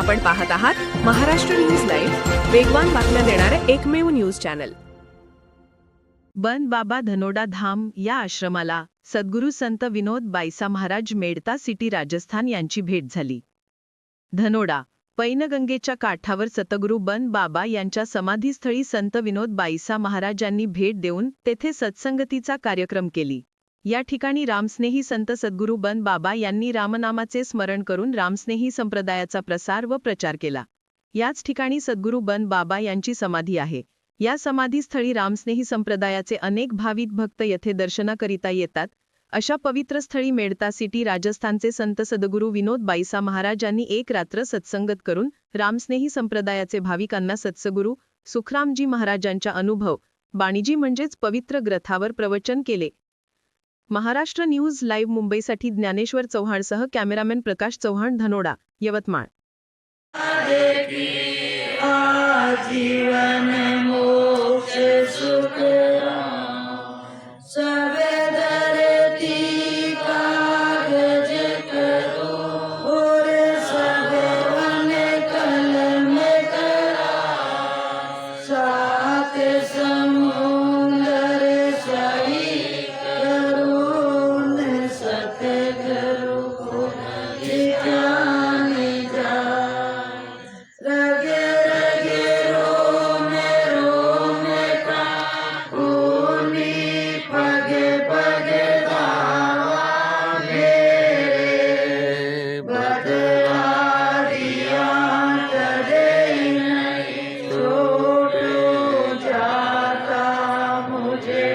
आपण पाहत आहात महाराष्ट्र न्यूज लाईव्ह वेगवान बातम्या देणारे एकमेव न्यूज चॅनल. बन बाबा धनोडा धाम या आश्रमाला सद्गुरू संत विनोद बाईसा महाराज मेडता सिटी राजस्थान यांची भेट झाली. धनोडा पैनगंगेच्या काठावर सतगुरू बन बाबा यांच्या समाधीस्थळी संत विनोद बाईसा महाराजांनी भेट देऊन तेथे सत्संगतीचा कार्यक्रम केली. या ठिकाणी रामस्नेही संत सद्गुरू बन बाबा यांनी रामनामाचे स्मरण करून रामस्नेही संप्रदायाचा प्रसार व प्रचार केला. याच ठिकाणी सद्गुरू बन बाबा यांची समाधी आहे. या समाधीस्थळी रामस्नेही संप्रदायाचे अनेक भाविक भक्त येथे दर्शनाकरिता येतात. अशा पवित्र स्थळी मेडता सिटी राजस्थानचे संत सद्गुरू विनोद बाईसा महाराजांनी एक रात्र सत्संगत करून रामस्नेही संप्रदायाचे भाविकांना सत्सगुरू सुखरामजी महाराजांच्या अनुभव बाणीजी म्हणजेच पवित्र ग्रथावर प्रवचन केले. महाराष्ट्र न्यूज लाईव्ह मुंबईसाठी ज्ञानेश्वर चव्हाणसह कॅमेरामॅन प्रकाश चव्हाण धनोडा यवतमाळ.